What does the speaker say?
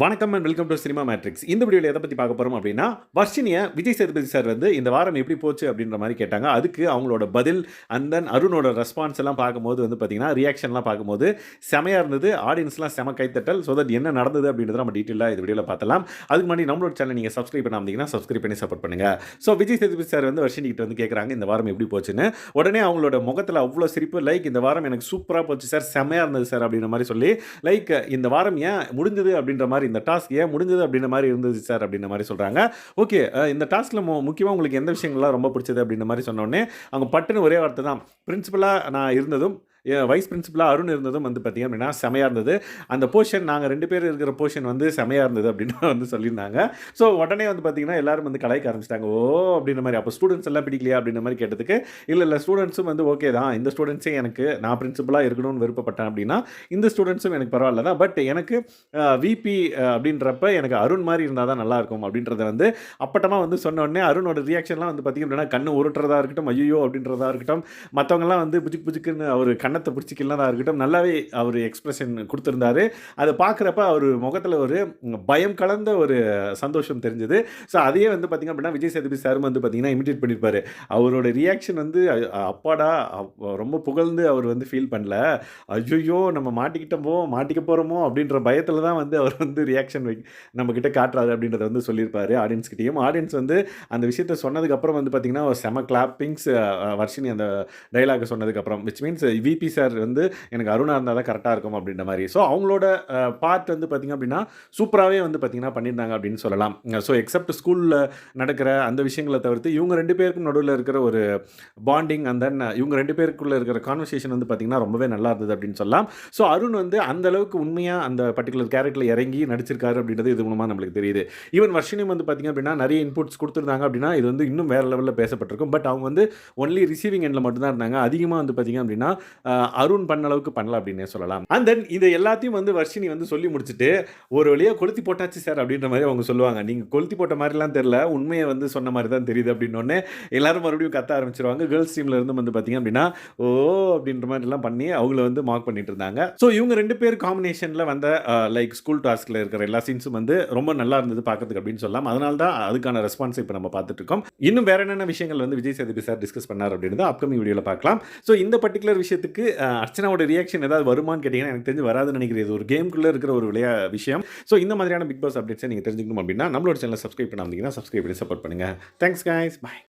வணக்கம் and welcome to Cinema Matrix இந்த வீடியோவில் எதை பற்றி பார்க்க போகிறோம் அப்படின்னா வர்ஷினியை விஜய் சேதுபதி சார் வந்து இந்த வாரம் எப்படி போச்சு அப்படின்ற மாதிரி கேட்டாங்க. அதுக்கு அவங்களோட பதில் அண்ட் தென் அருணோட ரெஸ்பான்ஸ் எல்லாம் பார்க்கும்போது வந்து பார்த்தீங்கன்னா ரியாக்ஷன்லாம் பார்க்கும்போது செமையாக இருந்தது. ஆடியன்ஸ்லாம் செம கைத்தட்டல். ஸோ தட் என்ன நடந்தது அப்படின்றத நம்ம டீட்டெயிலாக இந்த வீடியோவில் பார்த்தலாம். அதுக்கு முன்னாடி நம்மளோட சேனல் நீங்கள் சப்ஸ்கிரைப் பண்ணாமதிங்கன்னா சப்ஸ்கிரைப் பண்ணி சப்போர்ட் பண்ணுங்கள் ஸோ விஜய் சேதுபதி சார் வந்து வர்ஷினிகிட்ட வந்து கேட்குறாங்க இந்த வாரம் எப்படி போச்சுன்னு. உடனே அவங்களோட முகத்தில் அவ்வளோ சிரிப்பு லைக் இந்த வாரம் எனக்கு சூப்பராக போச்சு சார் செமையாக இருந்தது சார் அப்படின்ற மாதிரி சொல்லி லைக் இந்த வாரம் ஏன் முடிஞ்சது அப்படின்ற மாதிரி இந்த டாஸ்க் ஏன் முடிஞ்சது அப்படின்ற மாதிரி இருந்துச்சு சார் அப்படின்ற மாதிரி சொல்கிறாங்க ஓகே இந்த டாஸ்கில் முக்கியமாக உங்களுக்கு எந்த விஷயங்கள்லாம் ரொம்ப பிடிச்சது அப்படின்ற மாதிரி சொன்னோடனே அவங்க பட்டுன்னு ஒரே வார்த்தை தான். பிரின்சிபலாக நான் இருந்ததும் வைஸ் பிரின்சிபலாக அருண் இருந்ததும் வந்து பார்த்திங்க அப்படின்னா செமையாக இருந்தது. அந்த போர்ஷன் நாங்கள் ரெண்டு பேர் இருக்கிற போர்ஷன் வந்து செமையாக இருந்தது அப்படின்னு வந்து சொல்லியிருந்தாங்க. ஸோ உடனே வந்து பார்த்திங்கன்னா எல்லாரும் வந்து கலாய்க்க ஆரம்பிச்சிட்டாங்க. ஓ அப்படின்ற மாதிரி. அப்போ ஸ்டூடெண்ட்ஸ் எல்லாம் பிடிக்கலையா அப்படின்ற மாதிரி கேட்டதுக்கு இல்லை இல்லை ஸ்டூடெண்ட்ஸும் வந்து ஓகே தான். இந்த ஸ்டூடெண்ட்ஸே எனக்கு நான் பிரின்சிபலாக இருக்கணும்னு விருப்பப்பட்டேன் அப்படின்னா இந்த ஸ்டூடெண்ட்ஸும் எனக்கு பரவாயில்ல தான். பட் எனக்கு விபி அப்படின்றப்ப எனக்கு அருண் மாதிரி இருந்தால் தான் நல்லாயிருக்கும் அப்படின்றத வந்து அப்பட்டமாக வந்து சொன்ன உடனே அருணோட ரியாக்ஷன்லாம் வந்து பார்த்திங்க அப்படின்னா கண்ணு உருட்டுறதா இருக்கட்டும் ஐயோ அப்படின்றதா இருக்கட்டும் மற்றவங்கலாம் வந்து புஜிக் புஜிக்குன்னு அவர் கண்ணத்தை பிடிச்சிக்கலாம் இருக்கட்டும் நல்லாவே அவர் எக்ஸ்பிரஷன் கொடுத்துருந்தாரு. அதை பார்க்குறப்ப அவர் முகத்தில் ஒரு பயம் கலந்த ஒரு சந்தோஷம் தெரிஞ்சது. ஸோ அதையே வந்து பார்த்திங்க அப்படின்னா விஜய் சேதுபதி சாரும் வந்து பார்த்திங்கன்னா இமிடேட் பண்ணியிருப்பார் அவரோட ரியாக்ஷன் வந்து அப்பாடா ரொம்ப புகழ்ந்து அவர் வந்து ஃபீல் பண்ணல. ஐயோ நம்ம மாட்டிக்கிட்டோமோ மாட்டிக்க போகிறோமோ அப்படின்ற பயத்தில் தான் வந்து அவர் வந்து ரியாக்ஷன் வை நம்மக்கிட்ட காட்டுறாரு அப்படின்றத வந்து சொல்லியிருப்பார் ஆடியன்ஸ்கிட்டையும் ஆடியன்ஸ் வந்து அந்த விஷயத்த சொன்னதுக்கப்புறம் வந்து பார்த்திங்கன்னா செம கிளாப்பிங்ஸ் வர்ஷினி அந்த டைலாக் சொன்னதுக்கப்புறம் விச் மீன்ஸ் விபி சார் வந்து எனக்கு அருணா இருந்தால் தான் கரெக்டாக இருக்கும் அப்படின்ற மாதிரி. ஸோ அவங்களோட பார்ட் வந்து பார்த்திங்க அப்படின்னா சூப்பராகவே வந்து பார்த்திங்கன்னா பண்ணியிருந்தாங்க அப்படின்னு சொல்லலாம். ஸோ எக்ஸப்ட் ஸ்கூலில் நடக்கிற அந்த விஷயங்களை தவிர்த்து இவங்க ரெண்டு பேருக்கும் நடுவில் இருக்கிற ஒரு பாண்டிங் அண்ட் இவங்க ரெண்டு பேருக்குள்ளே இருக்கிற கான்வர்சேஷன் வந்து பார்த்திங்கன்னா ரொம்பவே நல்லா இருந்தது அப்படின்னு சொல்லலாம். ஸோ அருண் வந்து அந்த அளவுக்கு உண்மையாக அந்த பர்டிகுலர் கேரக்டரில் இறங்கி நடிச்சிருக்காரு அப்படின்றது இது மூலமாக நம்மளுக்கு தெரியுது. ஈவன் வர்ஷினியும் வந்து பார்த்திங்க அப்படின்னா நிறைய இன்புட்ஸ் கொடுத்துருந்தாங்க அப்படின்னா இது வந்து இன்னும் வேறு லெவலில் பேசப்பட்டிருக்கும். பட் அவங்க வந்து ஒன்லி ரிசீவிங் எண்டில் மட்டும்தான் இருந்தாங்க. அதிகமாக வந்து பார்த்திங்க அப்படின்னா அருண் பண்ண அளவுக்கு பண்ணல அப்படின்னே சொல்லலாம். அண்ட் தென் இதை எல்லாத்தையும் வந்து வர்ஷினி வந்து சொல்லி முடிச்சுட்டு ஒரு வழியாக கொளுத்தி போட்டாச்சு சார் அப்படின்ற மாதிரி அவங்க சொல்லுவாங்க. நீங்கள் கொளுத்தி போட்ட மாதிரிலாம் தெரில உண்மையை வந்து சொன்ன மாதிரி தான் தெரியுது அப்படின்னோடனே எல்லாரும் மறுபடியும் கத்த ஆரம்பிச்சிருவாங்க. கேர்ள்ஸ் டீமில் இருந்து வந்து பார்த்தீங்க அப்படின்னா ஓ! அப்படின்ற மாதிரிலாம் பண்ணி அவங்கள வந்து மார்க் பண்ணிட்டு இருந்தாங்க. ஸோ இவங்க ரெண்டு பேர் காம்பினேஷனில் வந்த லைக் ஸ்கூல் டாஸ்கில் இருக்கிற எல்லா சீன்ஸும் வந்து ரொம்ப நல்லா இருந்தது பார்க்கறதுக்கு அப்படின்னு சொல்லலாம். அதனால தான் அதுக்கான ரெஸ்பான்ஸ் இப்போ நம்ம பார்த்துட்டு இருக்கோம். இன்னும் வேற என்னென்ன விஷயங்கள் வந்து விஜய் சேதுபதி சார் டிஸ்கஸ் பண்ணார் அப்படின்னு அப்கமிங் வீடியோவில் பார்க்கலாம். ஸோ இந்த பர்டிகுலர் விஷயத்துக்கு அர்ச்சனாவோட ரியாக்ஷன் ஏதாவது வருமானு கேட்டிங்கன்னா எனக்கு தெரிஞ்சு வராதுன்னு நினைக்கிறேன். இது ஒரு கேம்குள்ளே இருக்கிற ஒரு விளையா விஷயம். ஸோ இந்த மாதிரியான பிக் பாஸ் அப்டேட்ஸை நீங்கள் தெரிஞ்சுக்கணும் அப்படின்னா நம்மளோட சேனல் சப்ஸ்கிரைப் பண்ணாமல் சப்ஸ்கிரைப் பண்ணி சப்போர்ட் பண்ணுங்கள் தேங்க்ஸ் கைஸ் பாய்